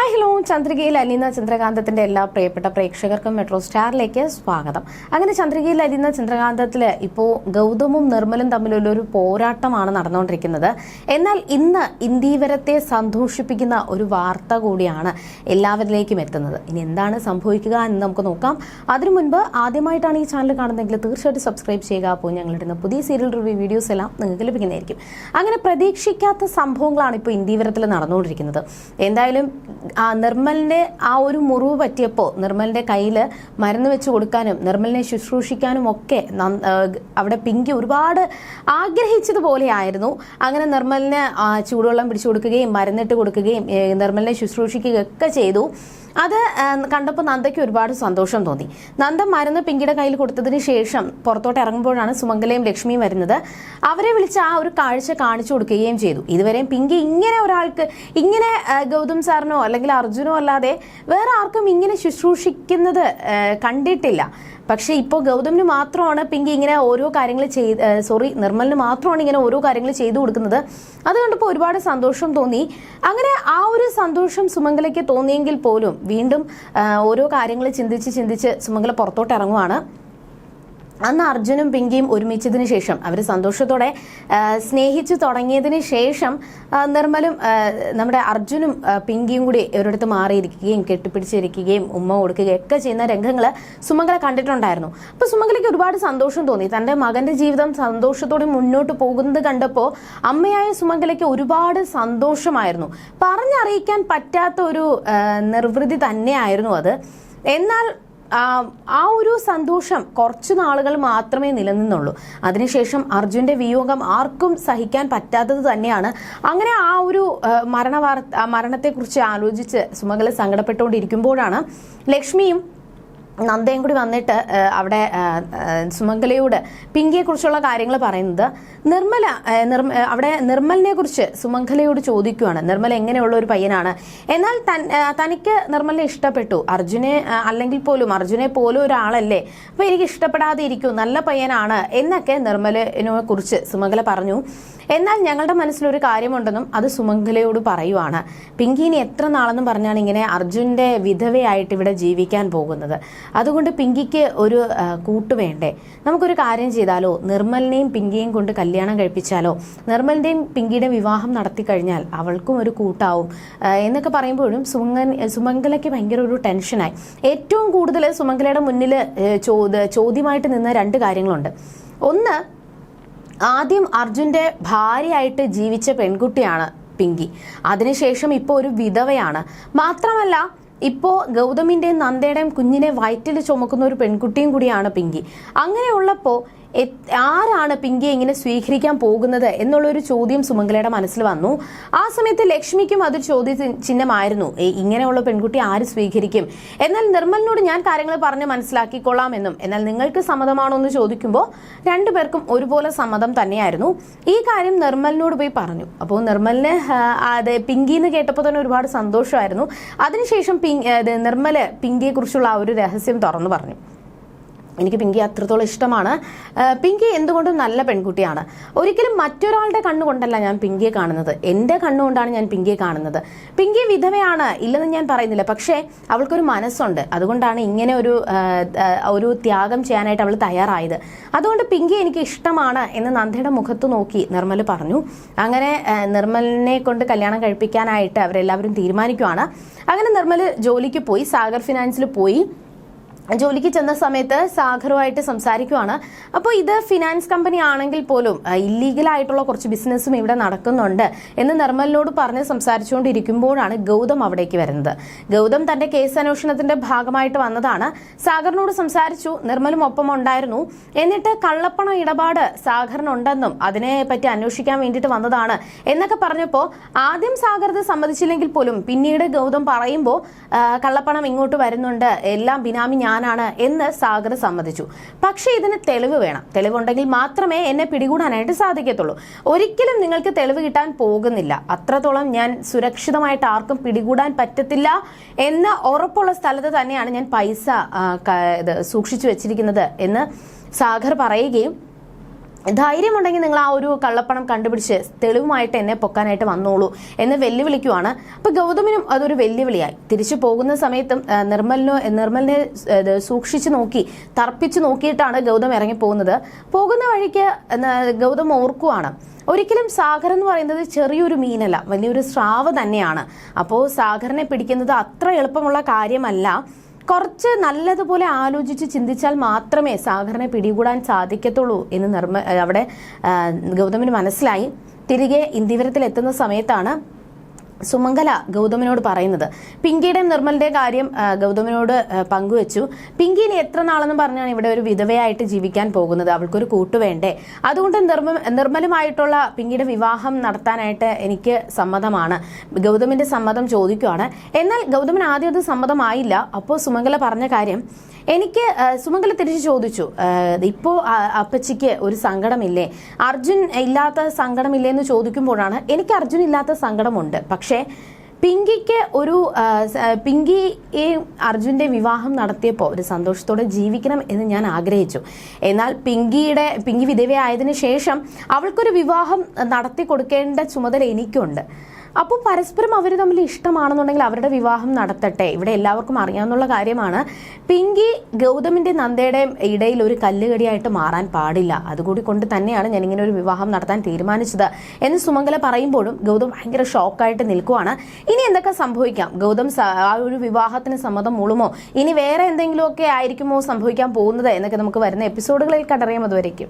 Hi hello ചന്ദ്രികയിൽ അലീന ചന്ദ്രകാന്തത്തിന്റെ എല്ലാ പ്രിയപ്പെട്ട പ്രേക്ഷകർക്കും മെട്രോ സ്റ്റാറിലേക്ക് സ്വാഗതം. അങ്ങനെ ചന്ദ്രികയിൽ അലീന ചന്ദ്രകാന്തത്തിൽ ഇപ്പോൾ ഗൗതമും നിർമ്മലും തമ്മിലുള്ള ഒരു പോരാട്ടമാണ് നടന്നുകൊണ്ടിരിക്കുന്നത്. എന്നാൽ ഇന്ന് ഇന്ദീവരത്തെ സന്തോഷിപ്പിക്കുന്ന ഒരു വാർത്ത കൂടിയാണ് എല്ലാവരിലേക്കും എത്തുന്നത്. ഇനി എന്താണ് സംഭവിക്കുക എന്ന് നമുക്ക് നോക്കാം. അതിനു മുൻപ് ആദ്യമായിട്ടാണ് ഈ ചാനൽ കാണുന്നതെങ്കിൽ തീർച്ചയായിട്ടും സബ്സ്ക്രൈബ് ചെയ്യുക. അപ്പോൾ ഞങ്ങളിടുന്ന പുതിയ സീരിയൽ റിവ്യൂ വീഡിയോസ് എല്ലാം നിങ്ങൾക്ക് ലഭിക്കുന്നതായിരിക്കും. അങ്ങനെ പ്രതീക്ഷിക്കാത്ത സംഭവങ്ങളാണ് ഇപ്പോൾ ഇന്ദീവരത്തിൽ നടന്നുകൊണ്ടിരിക്കുന്നത്. എന്തായാലും ആ നിർമ്മലിന്റെ ആ ഒരു മുറിവ് പറ്റിയപ്പോൾ നിർമ്മലിന്റെ കയ്യിൽ മരുന്ന് വെച്ച് കൊടുക്കാനും നിർമ്മലിനെ ശുശ്രൂഷിക്കാനും ഒക്കെ അവിടെ പിങ്കി ഒരുപാട് ആഗ്രഹിച്ചതുപോലെ ആയിരുന്നു അങ്ങനെ നിർമ്മലിന് ചൂടുവെള്ളം പിടിച്ചു കൊടുക്കുകയും മരുന്നിട്ട് കൊടുക്കുകയും നിർമ്മലിനെ ശുശ്രൂഷിക്കുകയൊക്കെ ചെയ്തു. അത് കണ്ടപ്പോൾ നന്ദയ്ക്ക് ഒരുപാട് സന്തോഷം തോന്നി. നന്ദ മരുന്ന് പിങ്കിയുടെ കയ്യിൽ കൊടുത്തതിന് ശേഷം പുറത്തോട്ട് ഇറങ്ങുമ്പോഴാണ് സുമംഗലയും ലക്ഷ്മിയും വരുന്നത്. അവരെ വിളിച്ച് ആ ഒരു കാഴ്ച കാണിച്ചു കൊടുക്കുകയും ചെയ്തു. ഇതുവരെയും പിങ്കി ഇങ്ങനെ ഒരാൾക്ക് ഇങ്ങനെ ഗൗതം സാറിനോ അല്ലെങ്കിൽ അർജുനോ അല്ലാതെ വേറെ ആർക്കും ഇങ്ങനെ ശുശ്രൂഷിക്കുന്നത് കണ്ടിട്ടില്ല. പക്ഷേ ഇപ്പോൾ ഗൗതമിന് മാത്രമാണ് പിങ്കി ഇങ്ങനെ ഓരോ കാര്യങ്ങൾ ചെയ്ത് സോറി നിർമ്മലിന് മാത്രമാണ് ഇങ്ങനെ ഓരോ കാര്യങ്ങൾ ചെയ്തു കൊടുക്കുന്നത്. അത് കണ്ടപ്പോൾ ഒരുപാട് സന്തോഷം തോന്നി. അങ്ങനെ ആ ഒരു സന്തോഷം സുമംഗലയ്ക്ക് തോന്നിയെങ്കിൽ പോലും വീണ്ടും ഓരോ കാര്യങ്ങൾ ചിന്തിച്ച് ചിന്തിച്ച് സുമംഗല പുറത്തോട്ട് ഇറങ്ങുവാണ്. അന്ന് അർജുനും പിങ്കിയും ഒരുമിച്ചതിന് ശേഷം അവർ സന്തോഷത്തോടെ സ്നേഹിച്ചു തുടങ്ങിയതിന് ശേഷം നിർമ്മലും നമ്മുടെ അർജുനും പിങ്കിയും കൂടി ഒരിടത്ത് മാറിയിരിക്കുകയും കെട്ടിപ്പിടിച്ചിരിക്കുകയും ഉമ്മ കൊടുക്കുകയും ഒക്കെ ചെയ്യുന്ന രംഗങ്ങൾ സുമംഗല കണ്ടിട്ടുണ്ടായിരുന്നു. അപ്പൊ സുമംഗലയ്ക്ക് ഒരുപാട് സന്തോഷം തോന്നി. തന്റെ മകന്റെ ജീവിതം സന്തോഷത്തോടെ മുന്നോട്ട് പോകുന്നത് കണ്ടപ്പോൾ അമ്മയായ സുമംഗലയ്ക്ക് ഒരുപാട് സന്തോഷമായിരുന്നു. പറഞ്ഞറിയിക്കാൻ പറ്റാത്ത ഒരു നിർവൃതി തന്നെയായിരുന്നു അത്. എന്നാൽ ആ ഒരു സന്തോഷം കുറച്ചു നാളുകൾ മാത്രമേ നിലനിന്നുള്ളൂ. അതിനുശേഷം അർജുന്റെ വിയോഗം ആർക്കും സഹിക്കാൻ പറ്റാത്തത് തന്നെയാണ്. അങ്ങനെ ആ ഒരു മരണ മരണത്തെക്കുറിച്ച് ആലോചിച്ച് സുമകല സങ്കടപ്പെട്ടുകൊണ്ടിരിക്കുമ്പോഴാണ് ലക്ഷ്മിയും നന്ദയും കൂടി വന്നിട്ട് അവിടെ സുമംഗലയോട് പിങ്കിയെ കുറിച്ചുള്ള കാര്യങ്ങൾ പറയുന്നത്. നിർമ്മല നിർമ്മ അവിടെ നിർമ്മലിനെ കുറിച്ച് സുമംഗലയോട് ചോദിക്കുകയാണ് നിർമ്മല എങ്ങനെയുള്ള ഒരു പയ്യനാണ്? എന്നാൽ തനിക്ക് നിർമ്മലിനെ ഇഷ്ടപ്പെട്ടു. അർജുനെ അല്ലെങ്കിൽ പോലും അർജുനെ പോലും ഒരാളല്ലേ. അപ്പൊ എനിക്ക് ഇഷ്ടപ്പെടാതെ ഇരിക്കും നല്ല പയ്യനാണ് എന്നൊക്കെ നിർമ്മലിനെ കുറിച്ച് സുമംഗല പറഞ്ഞു. എന്നാൽ ഞങ്ങളുടെ മനസ്സിലൊരു കാര്യമുണ്ടെന്നും അത് സുമംഗലയോട് പറയുവാണ്. പിങ്കിനി എത്ര നാളെന്നും പറഞ്ഞാണ് ഇങ്ങനെ അർജുന്റെ വിധവയായിട്ട് ഇവിടെ ജീവിക്കാൻ പോകുന്നത്. അതുകൊണ്ട് പിങ്കിക്ക് ഒരു കൂട്ട് വേണ്ടേ? നമുക്കൊരു കാര്യം ചെയ്താലോ? നിർമ്മലിനെയും പിങ്കിയെയും കൊണ്ട് കല്യാണം കഴിപ്പിച്ചാലോ? നിർമ്മലിന്റെയും പിങ്കിയുടെ വിവാഹം നടത്തി കഴിഞ്ഞാൽ അവൾക്കും ഒരു കൂട്ടാവും. എന്നൊക്കെ പറയുമ്പോഴും സുമംഗൻ സുമംഗലയ്ക്ക് ഭയങ്കര ഒരു ടെൻഷനായി. ഏറ്റവും കൂടുതൽ സുമംഗലയുടെ മുന്നിൽ ചോദ്യമായിട്ട് നിന്ന രണ്ട് കാര്യങ്ങളുണ്ട്. ഒന്ന് ആദ്യം അർജുന്റെ ഭാര്യയായിട്ട് ജീവിച്ച പെൺകുട്ടിയാണ് പിങ്കി. അതിനുശേഷം ഇപ്പോൾ ഒരു വിധവയാണ്. മാത്രമല്ല ഇപ്പോൾ ഗൗതമിന്റെയും നന്ദയുടെയും കുഞ്ഞിനെ വയറ്റിൽ ചുമക്കുന്ന ഒരു പെൺകുട്ടിയും കൂടിയാണ് പിങ്കി. അങ്ങനെയുള്ളപ്പോൾ ആരാണ് പിങ്കിയെ ഇങ്ങനെ സ്വീകരിക്കാൻ പോകുന്നത് എന്നുള്ളൊരു ചോദ്യം സുമംഗലയുടെ മനസ്സിൽ വന്നു. ആ സമയത്ത് ലക്ഷ്മിക്കും അതൊരു ചോദ്യ ചിഹ്നമായിരുന്നു. ഇങ്ങനെയുള്ള പെൺകുട്ടി ആര് സ്വീകരിക്കും? എന്നാൽ നിർമ്മലിനോട് ഞാൻ കാര്യങ്ങൾ പറഞ്ഞ് മനസ്സിലാക്കിക്കൊള്ളാമെന്നും എന്നാൽ നിങ്ങൾക്ക് സമ്മതമാണോ എന്ന് ചോദിക്കുമ്പോൾ രണ്ടുപേർക്കും ഒരുപോലെ സമ്മതം തന്നെയായിരുന്നു. ഈ കാര്യം നിർമ്മലിനോട് പോയി പറഞ്ഞു. അപ്പോൾ നിർമ്മലിന് അത് പിങ്കി എന്ന് കേട്ടപ്പോൾ തന്നെ ഒരുപാട് സന്തോഷമായിരുന്നു. അതിനുശേഷം പിങ് നിർമ്മൽ പിങ്കിയെക്കുറിച്ചുള്ള ആ ഒരു രഹസ്യം തുറന്നു പറഞ്ഞു. എനിക്ക് പിങ്കി അത്രത്തോളം ഇഷ്ടമാണ്. പിങ്കി എന്തുകൊണ്ടും നല്ല പെൺകുട്ടിയാണ്. ഒരിക്കലും മറ്റൊരാളുടെ കണ്ണുകൊണ്ടല്ല ഞാൻ പിങ്കിയെ കാണുന്നത്. എന്റെ കണ്ണുകൊണ്ടാണ് ഞാൻ പിങ്കിയെ കാണുന്നത്. പിങ്കി വിധവയാണ് ഇല്ലെന്ന് ഞാൻ പറയുന്നില്ല. പക്ഷേ അവൾക്കൊരു മനസ്സുണ്ട്. അതുകൊണ്ടാണ് ഇങ്ങനെ ഒരു ഒരു ത്യാഗം ചെയ്യാനായിട്ട് അവൾ തയ്യാറായത്. അതുകൊണ്ട് പിങ്കി എനിക്ക് ഇഷ്ടമാണ് എന്ന് നന്ദയുടെ മുഖത്ത് നോക്കി നിർമ്മൽ പറഞ്ഞു. അങ്ങനെ നിർമ്മലിനെ കൊണ്ട് കല്യാണം കഴിപ്പിക്കാനായിട്ട് അവരെല്ലാവരും തീരുമാനിക്കുവാണ്. അങ്ങനെ നിർമ്മൽ ജോലിക്ക് പോയി സാഗർ ഫിനാൻസിൽ പോയി. ജോലിക്ക് ചെന്ന സമയത്ത് സാഗറുമായിട്ട് സംസാരിക്കുവാണ്. അപ്പോൾ ഇത് ഫിനാൻസ് കമ്പനി ആണെങ്കിൽ പോലും ഇല്ലീഗലായിട്ടുള്ള കുറച്ച് ബിസിനസ്സും ഇവിടെ നടക്കുന്നുണ്ട് എന്ന് നിർമ്മലിനോട് പറഞ്ഞ് സംസാരിച്ചുകൊണ്ടിരിക്കുമ്പോഴാണ് ഗൗതം അവിടേക്ക് വരുന്നത്. ഗൗതം തന്റെ കേസ് അന്വേഷണത്തിന്റെ ഭാഗമായിട്ട് വന്നതാണ്. സാഗറിനോട് സംസാരിച്ചു നിർമ്മലും ഒപ്പം ഉണ്ടായിരുന്നു. എന്നിട്ട് കള്ളപ്പണ ഇടപാട് സാഗറിനുണ്ടെന്നും അതിനെ പറ്റി അന്വേഷിക്കാൻ വേണ്ടിയിട്ട് വന്നതാണ് എന്നൊക്കെ പറഞ്ഞപ്പോൾ ആദ്യം സാഗർ ഇത് സമ്മതിച്ചില്ലെങ്കിൽ പോലും പിന്നീട് ഗൗതം പറയുമ്പോൾ കള്ളപ്പണം ഇങ്ങോട്ട് വരുന്നുണ്ട്. എല്ലാം ബിനാമി ഞാനാണ് എന്ന് സാഗർ സമ്മതിച്ചു. പക്ഷേ ഇതിന് തെളിവ് വേണം. തെളിവുണ്ടെങ്കിൽ മാത്രമേ എന്നെ പിടികൂടാനായിട്ട് സാധിക്കത്തുള്ളൂ. ഒരിക്കലും നിങ്ങൾക്ക് തെളിവ് കിട്ടാൻ പോകുന്നില്ല. അത്രത്തോളം ഞാൻ സുരക്ഷിതമായിട്ട് ആർക്കും പിടികൂടാൻ പറ്റത്തില്ല എന്ന് ഉറപ്പുള്ള സ്ഥലത്ത് തന്നെയാണ് ഞാൻ പൈസ സൂക്ഷിച്ചു വെച്ചിരിക്കുന്നത് എന്ന് സാഗർ പറയുകയും ധൈര്യമുണ്ടെങ്കിൽ നിങ്ങൾ ആ ഒരു കള്ളപ്പണം കണ്ടുപിടിച്ച് തെളിവുമായിട്ട് എന്നെ പൊക്കാനായിട്ട് വന്നോളൂ എന്ന് വെല്ലുവിളിക്കുവാണ്. അപ്പൊ ഗൗതമിനും അതൊരു വെല്ലുവിളിയായി. തിരിച്ചു പോകുന്ന സമയത്തും നിർമ്മലിനോ നിർമ്മലിനെ സൂക്ഷിച്ചു നോക്കി തർപ്പിച്ചു നോക്കിയിട്ടാണ് ഗൗതം ഇറങ്ങി പോകുന്നത്. പോകുന്ന വഴിക്ക് ഗൗതം ഓർക്കുവാണ്. ഒരിക്കലും സാഗർ എന്ന് പറയുന്നത് ചെറിയൊരു മീനല്ല വലിയൊരു സ്രാവ് തന്നെയാണ്. അപ്പോൾ സാഗറിനെ പിടിക്കുന്നത് അത്ര എളുപ്പമുള്ള കാര്യമല്ല. കുറച്ച് നല്ലതുപോലെ ആലോചിച്ച് ചിന്തിച്ചാൽ മാത്രമേ സാഗറിനെ പിടികൂടാൻ സാധിക്കത്തുള്ളൂ എന്ന് നിർമ്മ അവിടെ ഗൗതമിന് മനസ്സിലായി. തിരികെ ഇന്ദിവരത്തിൽ എത്തുന്ന സമയത്താണ് സുമംഗല ഗൗതമിനോട് പറയുന്നത്. പിങ്കിയുടെയും നിർമ്മലിന്റെയും കാര്യം ഗൗതമനോട് പങ്കുവെച്ചു. പിങ്കി ഇനി എത്ര നാളെന്ന് പറഞ്ഞാണ് ഇവിടെ ഒരു വിധവയായിട്ട് ജീവിക്കാൻ പോകുന്നത്? അവൾക്കൊരു കൂട്ട് വേണ്ടേ? അതുകൊണ്ട് നിർമ്മ നിർമ്മലുമായിട്ടുള്ള പിങ്കിയുടെ വിവാഹം നടത്താനായിട്ട് എനിക്ക് സമ്മതമാണ്. ഗൗതമിന്റെ സമ്മതം ചോദിക്കുവാണ്. എന്നാൽ ഗൗതമിന് ആദ്യം അത് സമ്മതമായില്ല. അപ്പോൾ സുമംഗല പറഞ്ഞ കാര്യം എനിക്ക് സുമംഗല തിരിച്ചു ചോദിച്ചു. ഇപ്പോൾ ഇപ്പോ അപ്പച്ചിക്ക് ഒരു സങ്കടമില്ലേ? അർജുൻ ഇല്ലാത്ത സങ്കടമില്ലേ എന്ന് ചോദിക്കുമ്പോഴാണ് എനിക്ക് അർജുൻ ഇല്ലാത്ത സങ്കടമുണ്ട്. പക്ഷേ പിങ്കിക്ക് ഒരു പിങ്കി ഈ അർജുന്റെ വിവാഹം നടത്തിയപ്പോൾ ഒരു സന്തോഷത്തോടെ ജീവിക്കണം എന്ന് ഞാൻ ആഗ്രഹിച്ചു. എന്നാൽ പിങ്കിയുടെ പിങ്കി വിധവയായതിനു ശേഷം അവൾക്കൊരു വിവാഹം നടത്തി കൊടുക്കേണ്ട ചുമതല എനിക്കുണ്ട്. അപ്പോൾ പരസ്പരം അവർ തമ്മിൽ ഇഷ്ടമാണെന്നുണ്ടെങ്കിൽ അവരുടെ വിവാഹം നടത്തട്ടെ. ഇവിടെ എല്ലാവർക്കും അറിയാവുന്ന കാര്യമാണ്. പിങ്കി ഗൗതമിന്റെ നന്ദയുടെയും ഇടയിൽ ഒരു കല്ലുകടിയായിട്ട് മാറാൻ പാടില്ല. അതുകൂടി കൊണ്ട് തന്നെയാണ് ഞാൻ ഇങ്ങനെ ഒരു വിവാഹം നടത്താൻ തീരുമാനിച്ചത്. എന്ന് സുമംഗല പറയുമ്പോഴും ഗൗതം ഭയങ്കര ഷോക്കായിട്ട് നിൽക്കുവാണ്. ഇനി എന്തൊക്കെ സംഭവിക്കാം? ഗൗതം ആ ഒരു വിവാഹത്തിന് സമ്മതം മൂളുമോ? ഇനി വേറെ എന്തെങ്കിലുമൊക്കെ ആയിരിക്കുമോ സംഭവിക്കാൻ പോകുന്നത് എന്നൊക്കെ നമുക്ക് വരുന്ന എപ്പിസോഡുകളിൽ കണ്ടറിയാം. അതുവരേക്കും.